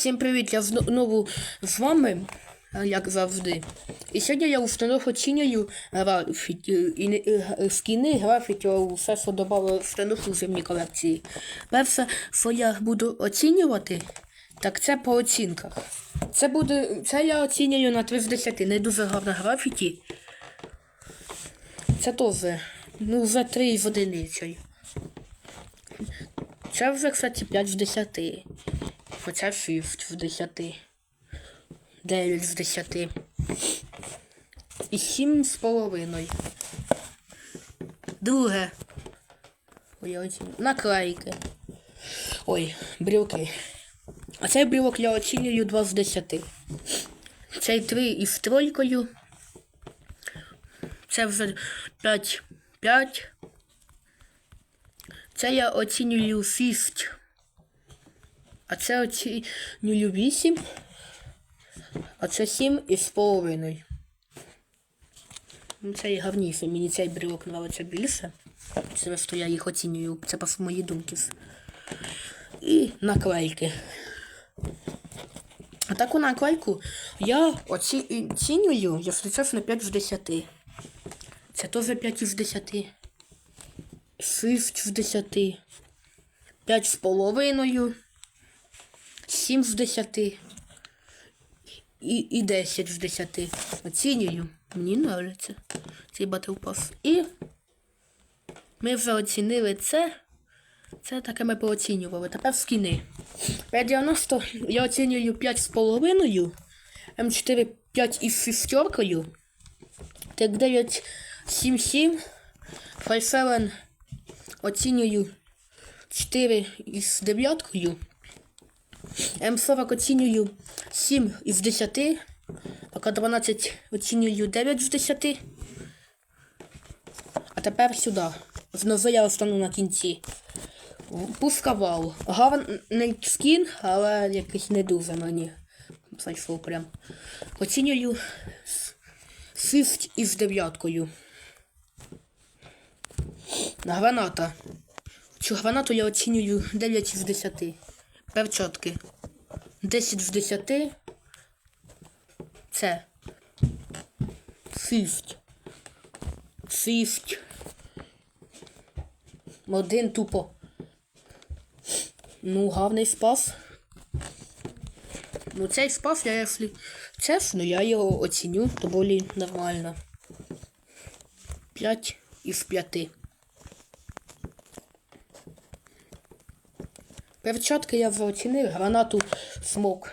Всім привіт! Я знову з вами, е, як завжди. І сьогодні я установив оцінюю не- е, скіни, графіті, все, що додали встановив у зимній колекції. Перше, що я буду оцінювати, так це по оцінках. Це буде. Це я оцінюю на 3 з 10. Не дуже гарне графіті. Це теж. Ну, вже 3 з одиницею. Це вже, кстати, 5 з 10. Оце 6 з 10. 9 з 10. І 7 з половиною. Друге. Наклейки. Ой, брілки. А цей брілок я оцінюю 2 з 10. Цей 3 із тройкою. Це вже 5. 5. Це я оцінюю 6. А це оцінюю 8. А це 7 із половиною. Ну, це і гарніше. Мені цей брілок подобається більше. Що я їх оцінюю. Це по мої думки. І наклейки. А таку наклейку я оцінюю, якщо чесно, 5 з 10. Це теж 5 із 10. 6 з 10. 5 з половиною. 7 з 10. І, і 10 з 10. Оцінюю. Мені нравиться цей Battle Pass. І ми вже оцінили це. Це таке ми пооцінювали. Тепер скіни. 590 я оцінюю 5 з половиною. М4 5 із шістеркою. Так 9 7 7. 57 оцінюю 4 із дев'яткою. М40 оцінюю 7 із 10. АК-12 оцінюю 9 з 10. А тепер сюди. Знову я остану на кінці. Пускавал. Гарний скін, але якийсь не дуже мені. Зайшов прям. Оцінюю 6 із дев'яткою. Граната. Цю гранату я оцінюю 9 з 10. Перчатки. 10 з 10. Це. 6. 6. Один тупо. Ну, гарний спас. Ну, цей спас, я, якщо чесно, я його оціню доволі нормально. 5 із 5. Перчатки я вже оцінив, гранату смок.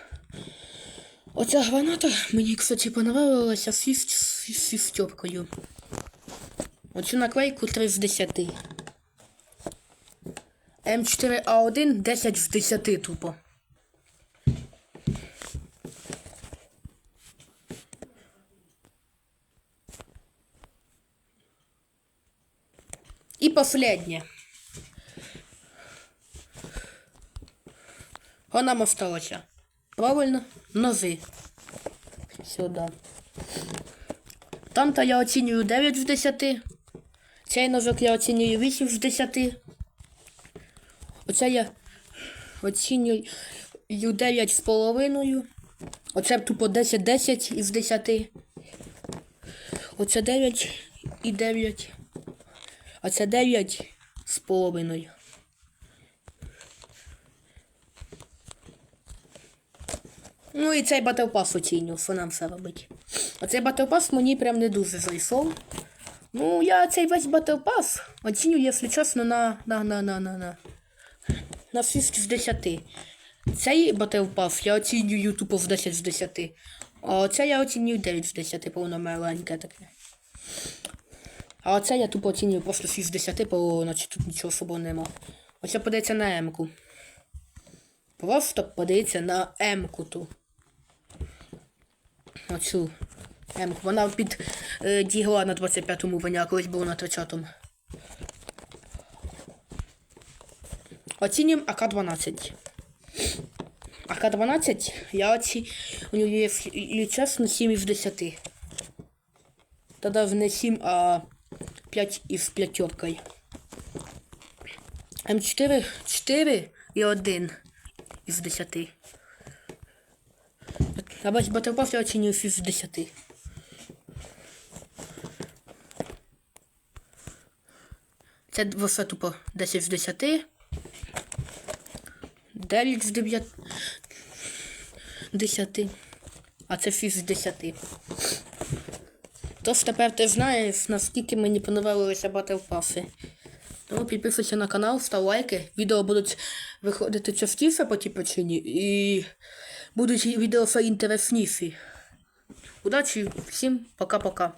Оця граната мені, кстати, понравилася з шістеркою. Оцю наклейку 3 з 10. М4А1 10 з 10 тупо. І последнє. Що нам осталося? Правильно? Нози. Сюди. Там-то я оцінюю 9 з 10. Цей ножок я оцінюю 8 з 10. Оце я оцінюю 9 з половиною. Оце тупо 10-10 із 10. Оце 9 і 9. А це 9 з половиною. Ну і цей Battle Pass оцінюю, що нам все робить. А цей Battle Pass мені прям не дуже зайшов. Ну, я цей весь Battle Pass оцінюю, якщо чесно, на на на на на на на 6 з 10. Цей Battle Pass я оцінюю тупо в 10 з 10. А оце я оцінюю 9 з 10, бо воно маленьке таке. А оце я тупо оцінюю просто 6 з 10, бо наче тут нічого особого нема. Оце подається на М-ку. Просто подається на М-ку ту. Оцю М-ку. Вона під е, на 25-му, вона колись була на 30-му. Оцінюємо АК-12. АК-12 я оцінюю, якщо чесно, 7 із 10. Тоді не 7, а 5 із п'ятеркою. М4 4 і 1 із 10. А весь Battle Pass я оцінюю 6 з 10. Це все тупо 10 з 10. 9 з 9. 10. А це 6 з 10. Тож тепер ти знаєш, наскільки мені понравилися Passi. Тому підписуйся на канал, став лайки. Відео будуть виходити частіше по тій причині і будуть відео все інтересніші. Удачі, всім пока-пока.